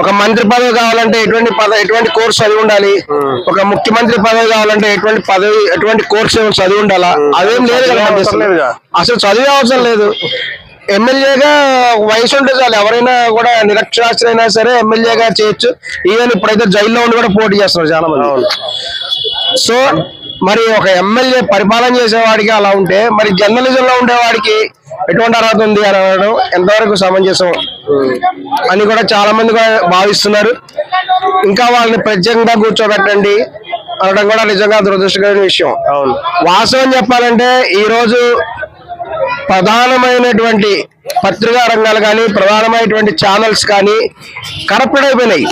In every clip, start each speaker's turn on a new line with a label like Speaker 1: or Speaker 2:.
Speaker 1: ఒక మంత్రి పదవి కావాలంటే ఎటువంటి పదవి ఎటువంటి కోర్సు చదివి ఉండాలి? ఒక ముఖ్యమంత్రి పదవి కావాలంటే ఎటువంటి పదవి ఎటువంటి కోర్సు చదివి ఉండాలా? అదేం లేదు కదా. అసలు చదివే అవసరం లేదు. ఎమ్మెల్యేగా వయసు ఉంటే చాలు ఎవరైనా కూడా నిరక్షరాస్యులైనా సరే ఎమ్మెల్యేగా చేయొచ్చు. ఈవెన్ ఇప్పుడైతే జైల్లో ఉండి కూడా పోటీ చేస్తున్నారు చాలా మంది సో మరి ఒక ఎమ్మెల్యే పరిపాలన చేసేవాడికి అలా ఉంటే మరి జర్నలిజం లో ఉండేవాడికి ఎటువంటి అర్హత ఉంది అని అనడం ఎంతవరకు సమంజసం? అని కూడా చాలా మంది కూడా భావిస్తున్నారు. ఇంకా వాళ్ళని ప్రత్యేకంగా కూర్చోబెట్టండి అనడం కూడా నిజంగా దురదృష్టకరమైన విషయం.
Speaker 2: అవును.
Speaker 1: వాస్తవం చెప్పాలంటే ఈ రోజు ప్రధానమైనటువంటి పత్రికా రంగాలు కానీ ప్రధానమైనటువంటి ఛానల్స్ కానీ కరప్టెడ్ అయిపోయినాయి.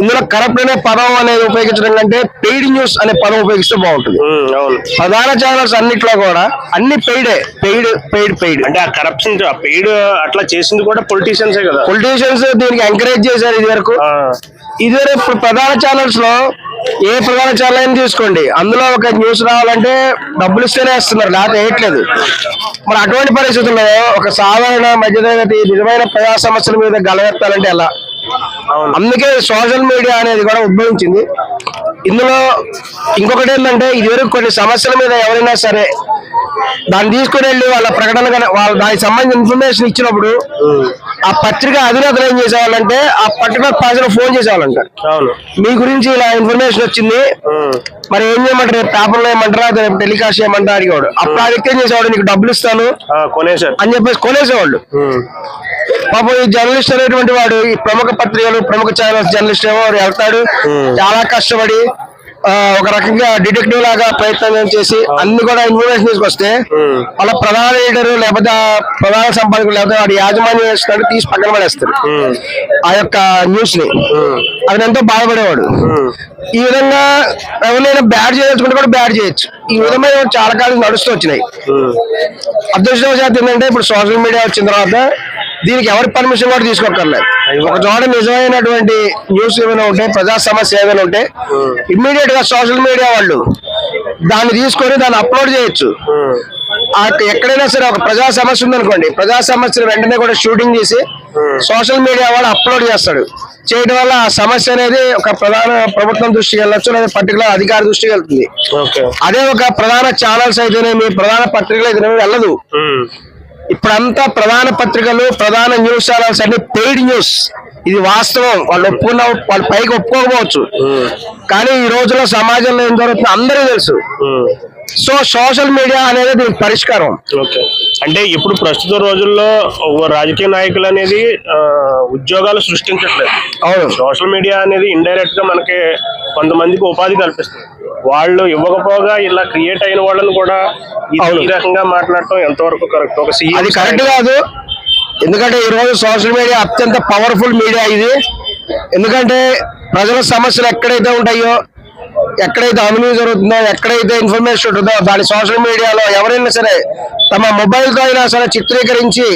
Speaker 1: ఇందులో కరప్ట్ అనే పదం అనేది ఉపయోగించడం కంటే పెయిడ్ న్యూస్ అనే పదం ఉపయోగిస్తే బాగుంటుంది. ప్రధాన ఛానల్స్ అన్నిట్లో కూడా అన్ని పెయిడే పెయిడ్ పెయిడ్ పెయిడ్
Speaker 2: అంటే ఆ కరప్షన్ పెయిడ్ అట్లా చేసింది కూడా పొలిటీషియన్సే కదా.
Speaker 1: పొలిటీషియన్స్ దీనికి ఎంకరేజ్ చేశారు ఇది వరకు. ఇదివరకు ఇప్పుడు ప్రధాన ఛానల్స్లో ఏ ప్రధాన ఛానల్ అయినా తీసుకోండి. అందులో ఒక న్యూస్ రావాలంటే డబ్బులు ఇస్తేనే ఇస్తున్నారు లేకపోతే వేయట్లేదు. మరి అటువంటి పరిస్థితుల్లో ఒక సాధారణ మధ్యతరగతి నిజమైన ప్రజా సమస్యల మీద గలవెత్తాలంటే ఎలా? అందుకే సోషల్ మీడియా అనేది కూడా ఉద్భవించింది ఇందులో ఇంకొకటి ఏంటంటే ఇదివరకు కొన్ని సమస్యల మీద ఎవరైనా సరే దాన్ని తీసుకుని వెళ్ళి వాళ్ళ ప్రకటన వాళ్ళ దానికి సంబంధించిన ఇన్ఫర్మేషన్ ఇచ్చినప్పుడు ఆ పత్రిక అధినేతలు ఏం చేసేవాళ్ళంటే ఆ పర్టికులర్ పర్సన్ ఫోన్ చేసేవాళ్ళంట. మీ గురించి ఇలా ఇన్ఫర్మేషన్ వచ్చింది. మరి ఏం చేయమంటారు? రేపు పేపర్లో ఏమంటారా? రేపు టెలికాస్ట్ చేయమంటారా? అడిగేవాడు. అప్పుడు ఆ వ్యక్తి ఏం చేసేవాడు? నీకు డబ్బులు ఇస్తాను. అని చెప్పేసి కొనేసేవాళ్ళు. పాపం ఈ జర్నలిస్ట్ అనేటువంటి వాడు ఈ ప్రముఖ పత్రికలు ప్రముఖ ఛానల్స్ జర్నలిస్ట్ ఏమో వాడు వెళ్తాడు. చాలా కష్టపడి ఒక రకంగా డిటెక్టివ్ లాగా ప్రయత్నం చేసి అన్ని కూడా ఇన్ఫర్మేషన్ తీసుకొస్తే వాళ్ళ ప్రధాన లీడర్ లేకపోతే ప్రధాన సంపాదకులు లేకపోతే వాడి యాజమాన్యం చేస్తాడు తీసి పక్కన పడేస్తారు ఆ యొక్క
Speaker 2: న్యూస్ని.
Speaker 1: అతను ఎంతో బాధపడేవాడు. ఈ విధంగా ఎవరైనా బ్యాడ్ చేయొచ్చుకుంటే కూడా బ్యాడ్ చేయొచ్చు. ఈ విధమైన చాలా కాలం నడుస్తూ వచ్చినాయి.
Speaker 2: ఉమ్,
Speaker 1: అదృష్టవశాత్తు ఏంటంటే ఇప్పుడు సోషల్ మీడియా వచ్చిన తర్వాత దీనికి ఎవరి పర్మిషన్ కూడా తీసుకోక్కర్లేదు. ఒక చోట నిజమైనటువంటి న్యూస్ ఏమైనా ఉంటే ప్రజా సమస్య ఏమైనా ఉంటే ఇమ్మీడియట్గా సోషల్ మీడియా వాళ్ళు దాన్ని తీసుకొని దాన్ని అప్లోడ్ చేయొచ్చు. ఎక్కడైనా సరే ఒక ప్రజా సమస్య ఉందనుకోండి ప్రజా సమస్యను వెంటనే కూడా షూటింగ్ చేసి సోషల్ మీడియా వాడు అప్లోడ్ చేస్తాడు. చేయడం వల్ల ఆ సమస్య అనేది ఒక ప్రధాన ప్రభుత్వం దృష్టికి వెళ్ళొచ్చు లేదా పర్టికులర్ అధికారి దృష్టికి వెళ్తుంది. అదే ఒక ప్రధాన ఛానల్స్ అయితేనేమి ప్రధాన పత్రికలు అయితేనేమి వెళ్ళదు. ఇప్పుడంతా ప్రధాన పత్రికలు ప్రధాన న్యూస్ ఛానల్స్ అన్ని పెయిడ్ న్యూస్ ఇది వాస్తవం. వాళ్ళు ఒప్పుకున్న వాళ్ళు పైకి ఒప్పుకోకపోవచ్చు. కానీ ఈ రోజుల్లో సమాజంలో ఏం జరుగుతుందో అందరికీ తెలుసు. సో సోషల్ మీడియా అనేది దీనికి పరిష్కారం.
Speaker 2: ఓకే. అంటే ఇప్పుడు ప్రస్తుత రోజుల్లో రాజకీయ నాయకులు అనేది ఉద్యోగాలు సృష్టించట్లేదు. సోషల్ మీడియా అనేది ఇండైరెక్ట్గా మనకి కొంతమందికి ఉపాధి కల్పిస్తుంది. వాళ్ళు ఇవ్వకపోగా ఇలా క్రియేట్ అయిన వాళ్ళని కూడా ఈ- రకంగా మాట్లాడటం ఎంతవరకు కరెక్ట్ ఒక సీఎం
Speaker 1: అది కరెక్ట్ కాదు. ఎందుకంటే ఈ రోజు సోషల్ మీడియా అత్యంత పవర్ఫుల్ మీడియా ఇది. ఎందుకంటే ప్రజల సమస్యలు ఎక్కడైతే ఉంటాయో ఎక్కడైతే అవినీతి జరుగుతుందో ఎక్కడైతే ఇన్ఫర్మేషన్ ఉంటుందో దాని సోషల్ మీడియాలో ఎవరైనా సరే తమ మొబైల్తో అయినా సరే చిత్రీకరించి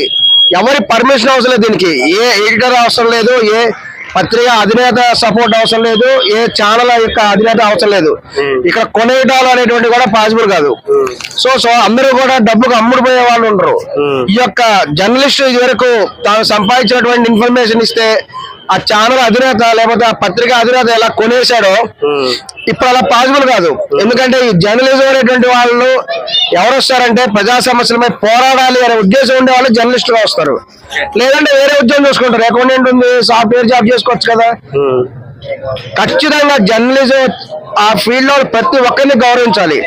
Speaker 1: ఎవరి పర్మిషన్ అవసరం లేదు దీనికి. ఏ ఎడిటర్ అవసరం లేదు ఏ పత్రిక అధినేత సపోర్ట్ అవసరం లేదు ఏ ఛానల్ యొక్క అధినేత అవసరం లేదు. ఇక్కడ కొనేయడాలు అనేటువంటి కూడా పాసిబుల్ కాదు. సో సో అందరూ కూడా డబ్బుకు అమ్ముడుపోయే వాళ్ళు ఉండరు. ఈ యొక్క జర్నలిస్ట్ ఇది వరకు తాను సంపాదించినటువంటి ఇన్ఫర్మేషన్ ఇస్తే ఆ ఛానల్ అధినేత లేకపోతే ఆ పత్రిక అధినేత ఎలా కొనేశాడో ఇప్పుడు అలా పాసిబుల్ కాదు. ఎందుకంటే ఈ జర్నలిజం అనేటువంటి వాళ్ళు ఎవరు వస్తారంటే ప్రజా సమస్యలపై పోరాడాలి అనే ఉద్దేశం ఉండే వాళ్ళు జర్నలిస్టుగా వస్తారు. లేదంటే వేరే ఉద్యోగం చూసుకుంటారు. అకౌంటెంట్ ఉంది సాఫ్ట్వేర్ జాబ్ చేసుకోవచ్చు కదా. ఖచ్చితంగా జర్నలిజం ఆ ఫీల్డ్లో ప్రతి ఒక్కరిని గౌరవించాలి.